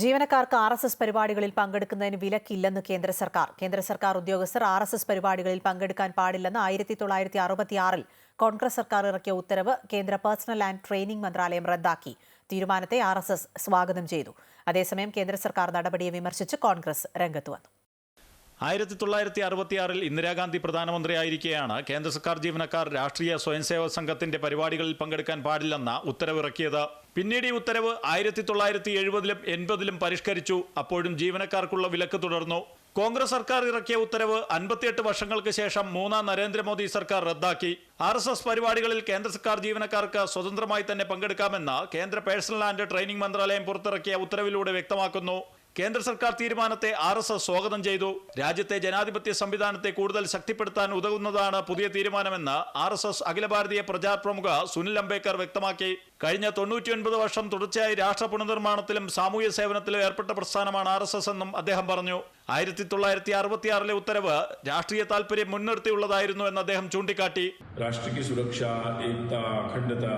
ജീവനക്കാർക്ക് R S S പരിപാടികളിൽ പങ്കെടുക്കുന്നതിന് വിലക്കില്ലെന്ന് കേന്ദ്ര സർക്കാർ. കേന്ദ്ര സർക്കാർ ഉദ്യോഗസ്ഥർ ആർ എസ് എസ് പരിപാടികളിൽ പങ്കെടുക്കാൻ പാടില്ലെന്ന് ആയിരത്തി തൊള്ളായിരത്തി അറുപത്തിയാറിൽ കോൺഗ്രസ് സർക്കാർ ഇറക്കിയ ഉത്തരവ് കേന്ദ്ര പേഴ്സണൽ ആൻഡ് ട്രെയിനിംഗ് മന്ത്രാലയം റദ്ദാക്കി. തീരുമാനത്തെ ആർ സ്വാഗതം ചെയ്തു. അതേസമയം കേന്ദ്ര സർക്കാർ നടപടിയെ വിമർശിച്ച് കോൺഗ്രസ് രംഗത്ത് വന്നു. ആയിരത്തി തൊള്ളായിരത്തി അറുപത്തിയാറിൽ ഇന്ദിരാഗാന്ധി പ്രധാനമന്ത്രിയായിരിക്കെയാണ് കേന്ദ്ര സർക്കാർ ജീവനക്കാർ രാഷ്ട്രീയ സ്വയംസേവക സംഘത്തിന്റെ പരിപാടികളിൽ പങ്കെടുക്കാൻ പാടില്ലെന്ന ഉത്തരവിറക്കിയത്. പിന്നീട് ഈ ഉത്തരവ് ആയിരത്തി തൊള്ളായിരത്തി എഴുപതിലും എൺപതിലും പരിഷ്കരിച്ചു. അപ്പോഴും ജീവനക്കാർക്കുള്ള വിലക്ക് തുടർന്നു. കോൺഗ്രസ് സർക്കാർ ഇറക്കിയ ഉത്തരവ് അൻപത്തിയെട്ട് വർഷങ്ങൾക്ക് ശേഷം മൂന്നാം നരേന്ദ്രമോദി സർക്കാർ റദ്ദാക്കി. ആർ എസ് എസ് പരിപാടികളിൽ കേന്ദ്ര സർക്കാർ ജീവനക്കാർക്ക് സ്വതന്ത്രമായി തന്നെ പങ്കെടുക്കാമെന്ന് കേന്ദ്ര പേഴ്സണൽ ആൻഡ് ട്രെയിനിംഗ് മന്ത്രാലയം പുറത്തിറക്കിയ ഉത്തരവിലൂടെ വ്യക്തമാക്കുന്നു. കേന്ദ്ര സർക്കാർ തീരുമാനത്തെ ആർ എസ് എസ് സ്വാഗതം ചെയ്തു രാജ്യത്തെ ജനാധിപത്യ സംവിധാനത്തെ കൂടുതൽ ശക്തിപ്പെടുത്താൻ ഉതകുന്നതാണ് പുതിയ തീരുമാനമെന്ന് ആർ എസ് എസ് അഖില ഭാരതീയ പ്രചാർ പ്രമുഖ സുനിൽ അംബേദ്കർ വ്യക്തമാക്കി കഴിഞ്ഞ തൊണ്ണൂറ്റിയൊൻപത് വർഷം തുടർച്ചയായി രാഷ്ട്ര പുനർനിർമ്മാണത്തിലും സാമൂഹ്യ സേവനത്തിലും ഏർപ്പെട്ട പ്രസ്ഥാനമാണ് ആർ എസ് എസ് എന്നും അദ്ദേഹം പറഞ്ഞു ആയിരത്തി തൊള്ളായിരത്തി അറുപത്തിയാറിലെ ഉത്തരവ് രാഷ്ട്രീയ താൽപര്യം മുൻനിർത്തിയുള്ളതായിരുന്നു എന്ന് അദ്ദേഹം ചൂണ്ടിക്കാട്ടി राष्ट्र की सुरक्षा एकता अखंडता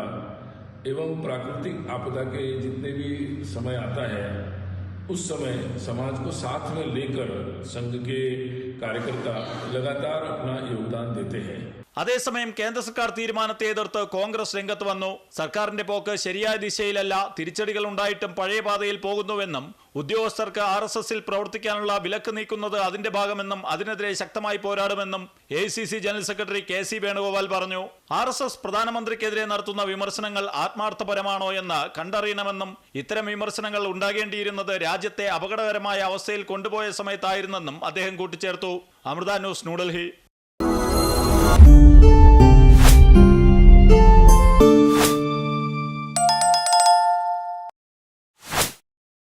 एवं प्राकृतिक आपदा के जितने भी समय आता है उस समय समाज को साथ में लेकर संघ के कार्यकर्ता लगातार अपना योगदान देते हैं അതേസമയം കേന്ദ്ര സർക്കാർ തീരുമാനത്തെ എതിർത്ത് കോൺഗ്രസ് രംഗത്ത് വന്നു സർക്കാരിന്റെ പോക്ക് ശരിയായ ദിശയിലല്ല തിരിച്ചടികൾ ഉണ്ടായിട്ടും പഴയ പാതയിൽ പോകുന്നുവെന്നും ഉദ്യോഗസ്ഥർക്ക് ആർ എസ് എസിൽ പ്രവർത്തിക്കാനുള്ള വിലക്ക് നീക്കുന്നത് അതിന്റെ ഭാഗമെന്നും അതിനെതിരെ ശക്തമായി പോരാടുമെന്നും A C C general secretary K C Venugopal പറഞ്ഞു. ആർ എസ് എസ് പ്രധാനമന്ത്രിക്കെതിരെ നടത്തുന്ന വിമർശനങ്ങൾ ആത്മാർത്ഥപരമാണോ എന്ന് കണ്ടറിയണമെന്നും ഇത്തരം വിമർശനങ്ങൾ ഉണ്ടാകേണ്ടിയിരുന്നത് രാജ്യത്തെ അപകടകരമായ അവസ്ഥയിൽ കൊണ്ടുപോയ സമയത്തായിരുന്നെന്നും അദ്ദേഹം കൂട്ടിച്ചേർത്തു. അമൃത ന്യൂസ് ന്യൂഡൽഹി.